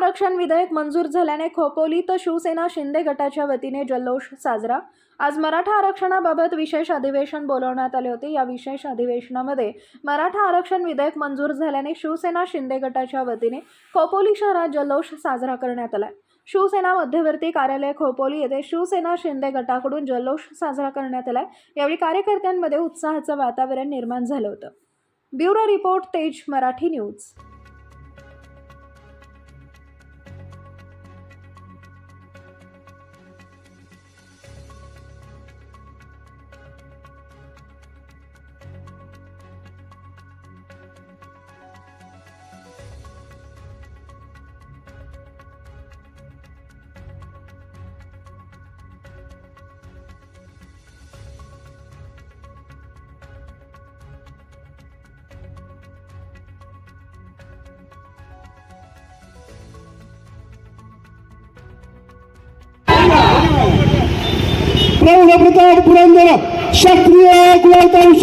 आरक्षण विधेयक मंजूर झाल्याने खोपोली तर शिवसेना शिंदे गटाच्या वतीने जल्लोष साजरा. आज मराठा आरक्षणाबाबत विशेष अधिवेशन बोलवण्यात आले होते. या विशेष अधिवेशनामध्ये मराठा आरक्षण विधेयक मंजूर झाल्याने शिवसेना शिंदे गटाच्या वतीने खोपोली शहरात जल्लोष साजरा करण्यात आला. शिवसेना मध्यवर्ती कार्यालय खोपोली येथे शिवसेना शिंदे गटाकडून जल्लोष साजरा करण्यात आला. यावेळी कार्यकर्त्यांमध्ये उत्साहाचं वातावरण निर्माण झालं होतं. ब्युरो रिपोर्ट तेज मराठी न्यूज. ಪ್ರೌಢ ಪ್ರತಾಪ ಪುರಂದರ ಕ್ಷತ್ರಿಯ ಕುಲಾಂತಾಂಶ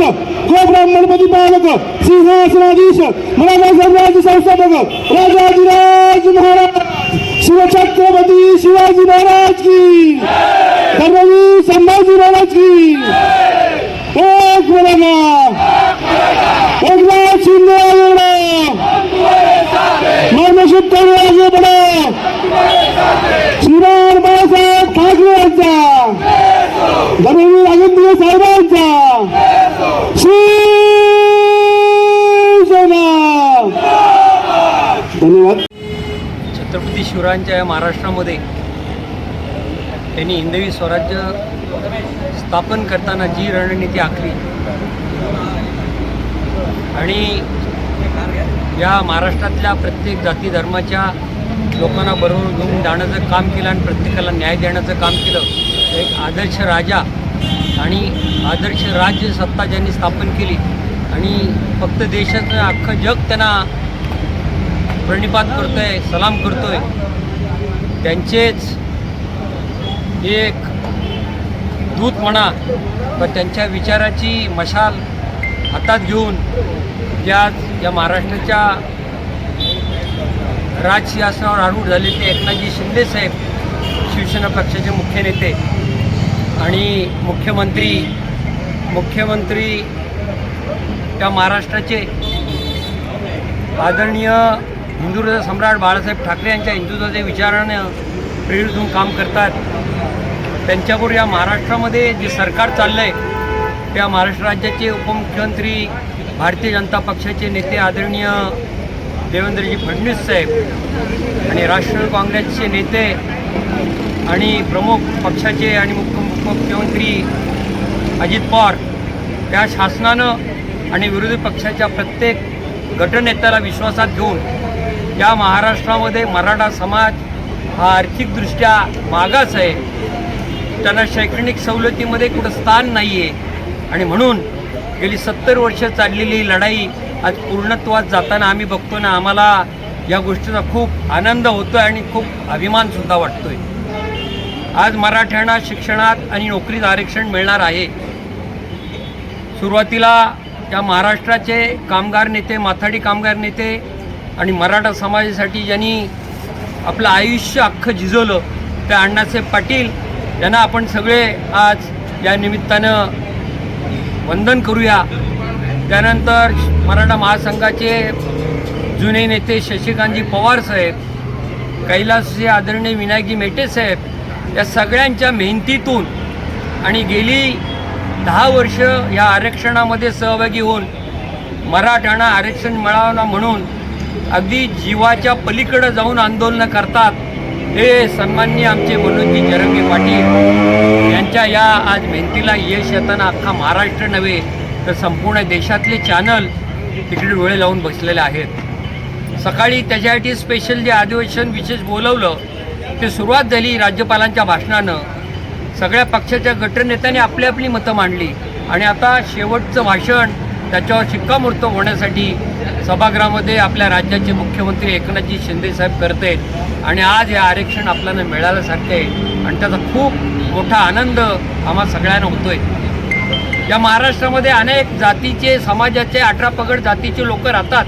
ಗೋಬ್ರಾಹ್ಮಣ ಪ್ರತಿಪಾದಕ ಸಿಂಹಾಸನಾಧೀಶ ಮರಾಠ ಸಾಮ್ರಾಜ್ಯ ಸಂಸ್ಥಾಪಕ ರಾಜಾಧಿರಾಜ ಮಹಾರಾಜ ಶಿವಛತ್ರಪತಿ ಶಿವಾಜಿ ಮಹಾರಾಜ್ ಕಿ ಧರ್ಮವಿ ಸಂಭಾಜಿ ಮಹಾರಾಜ್ ಕಿ ಓಕ್ ಮರಗ ಓಕ್ ರಾಜ್ ಸಿಂಗ್ ಮರ್ಮ ಶುದ್ಧ धर्मवीर राजेंद्र साहेबांचा शिवसेना. धन्यवाद. छत्रपती शिवरायांच्या या महाराष्ट्रामध्ये त्यांनी हिंदवी स्वराज्य स्थापन करताना जी रणनीती आखली आणि या महाराष्ट्रातल्या प्रत्येक जाती धर्माच्या लोकांना बरोबर घेऊन जाण्याचं काम केलं आणि प्रत्येकाला न्याय देण्याचं काम केलं. एक आदर्श राजा आणि आदर्श राज्य सत्ता ज्यांनी स्थापन केली आणि फक्त देशाचं अख्खं जग त्यांना प्रणिपात करतोय सलाम करतो आहे त्यांचेच एक दूत म्हणा पण त्यांच्या विचाराची मशाल हातात घेऊन ज्या या महाराष्ट्राच्या राजसिंहासनावर आरूढ झालेले एकनाथजी शिंदे साहेब शिवसेना पक्षाचे मुख्य नेते आणि मुख्यमंत्री मुख्यमंत्री त्या महाराष्ट्राचे आदरणीय हिंदुत्व सम्राट बाळासाहेब ठाकरे यांच्या हिंदुत्वाच्या विचारानं प्रेरित होऊन काम करतात. त्यांच्याबरोबर या महाराष्ट्रामध्ये जे सरकार चाललं आहे त्या महाराष्ट्र राज्याचे उपमुख्यमंत्री भारतीय जनता पक्षाचे नेते आदरणीय देवेंद्रजी फडणवीस साहेब आणि राष्ट्रवादी काँग्रेसचे नेते आणि प्रमुख पक्षाचे आणि मुख्य मुख्यमंत्री अजित पवार या शासनानं आणि विरोधी पक्षाच्या प्रत्येक गटनेत्याला विश्वासात घेऊन या महाराष्ट्रामध्ये मराठा समाज हा आर्थिकदृष्ट्या मागास आहे. त्यांना शैक्षणिक सवलतीमध्ये कुठं स्थान नाही आहे आणि म्हणून गेली सत्तर वर्ष चाललेली लढाई आज पूर्णत्वात जाताना आम्ही बघतो ना आम्हाला या गोष्टीचा खूप आनंद होतो आहे आणि खूप अभिमानसुद्धा वाटतो आहे आज मराठ्यांना शिक्षणात आणि नोकरीत आरक्षण मिळणार आहे. सुरुवातीला या महाराष्ट्राचे कामगार नेते माथाडी कामगार नेते आणि मराठा समाजासाठी ज्यांनी आपलं आयुष्य अख्खं झिजवलं त्या अण्णासाहेब पाटील यांना आपण सगळे आज या निमित्तानं वंदन करूया. त्यानंतर मराठा महासंघाचे जुने नेते शशिकांतजी पवार साहेब कैलासचे आदरणीय विनायकजी मेटे साहेब या सगळ्यांच्या मेहनतीतून आणि गेली दहा वर्ष या आरक्षणामध्ये सहभागी होऊन मराठ्यांना आरक्षण मिळावं म्हणून अगदी जीवाच्या पलीकडं जाऊन आंदोलनं करतात हे सन्माननीय आमचे मनोजी जरंगी पाटील. यांच्या या आज मेहनतीला यश येताना अख्खा महाराष्ट्र नव्हे तर संपूर्ण देशातले चॅनल तिकडे डोळे लावून बसलेले आहेत. सकाळी त्याच्यासाठी स्पेशल जे अधिवेशन विशेष बोलवलं ते सुरुवात झाली राज्यपालांच्या भाषणानं. सगळ्या पक्षाच्या गटनेत्यांनी आपली आपली मतं मांडली. आणि आता शेवटचं भाषण त्याच्यावर शिक्कामोर्तब होण्यासाठी सभागृहामध्ये आपल्या राज्याचे मुख्यमंत्री एकनाथजी शिंदेसाहेब करत आहेत आणि आज हे आरक्षण आपल्याला मिळाल्यासारखं आहे. आणि त्याचा खूप मोठा आनंद आम्हा सगळ्यांना होतो आहे या महाराष्ट्रामध्ये अनेक जातीचे समाजाचे अठरा पगड जातीचे लोक राहतात.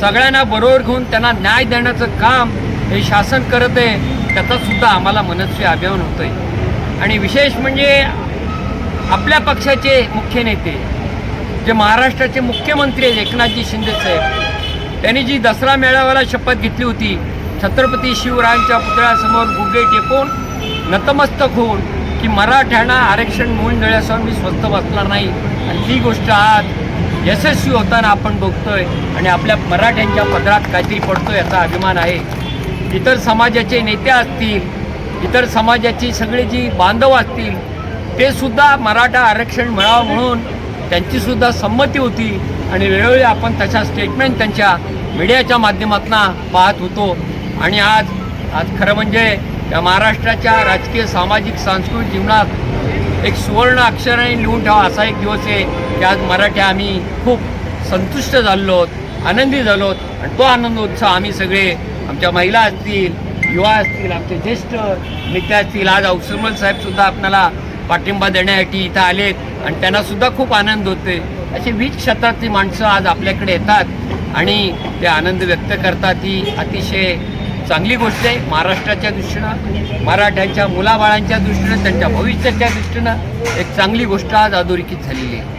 सगळ्यांना बरोबर घेऊन त्यांना न्याय देण्याचं काम हे शासन करत आहे त्याचासुद्धा आम्हाला मनस्वी अभिमान होतो आहे आणि विशेष म्हणजे आपल्या पक्षाचे मुख्य नेते जे महाराष्ट्राचे मुख्यमंत्री आहेत एकनाथजी शिंदे साहेब त्यांनी जी दसरा मेळाव्याला शपथ घेतली होती छत्रपती शिवरायांच्या पुतळ्यासमोर गुगे टेकून नतमस्तक होऊन की मराठ्यांना आरक्षण मिळून नळ्यासह मी स्वस्त बसणार नाही. आणि ती गोष्ट आज यशस्वी होताना आपण बघतोय आणि आपल्या मराठ्यांच्या पदरात काहीतरी पडतो याचा अभिमान आहे. इतर समाजाचे नेते असतील इतर समाजाची सगळी जी बांधव असतील ते सुद्धा मराठा आरक्षण मिळावं म्हणून त्यांची सुद्धा संमती होती आणि वेळोवेळी आपण तशा स्टेटमेंट त्यांच्या मीडियाच्या माध्यमातून पाहत होतो. आणि आज आज खरं म्हणजे या महाराष्ट्राच्या राजकीय सामाजिक सांस्कृतिक जीवनात एक सुवर्ण अक्षराने लिहून ठेवा असा एक दिवस आहे की आज मराठी आम्ही खूप संतुष्ट झालो आहोत आनंदी झालो आहोत. आणि तो आनंद उत्साह आम्ही सगळे आमच्या महिला असतील युवा असतील आमचे ज्येष्ठ नेते असतील आज औसरमल साहेबसुद्धा आपल्याला पाठिंबा देण्यासाठी इथं आलेत आणि त्यांनासुद्धा खूप आनंद होते अशी वीज क्षेत्रातली माणसं आज आपल्याकडे येतात आणि ते आनंद व्यक्त करतात. ही अतिशय चांगली गोष्ट आहे महाराष्ट्राच्या दृष्टीनं मराठ्यांच्या मुलाबाळांच्या दृष्टीनं त्यांच्या भविष्याच्या दृष्टीनं एक चांगली गोष्ट आज अधोरेखित झालेली आहे.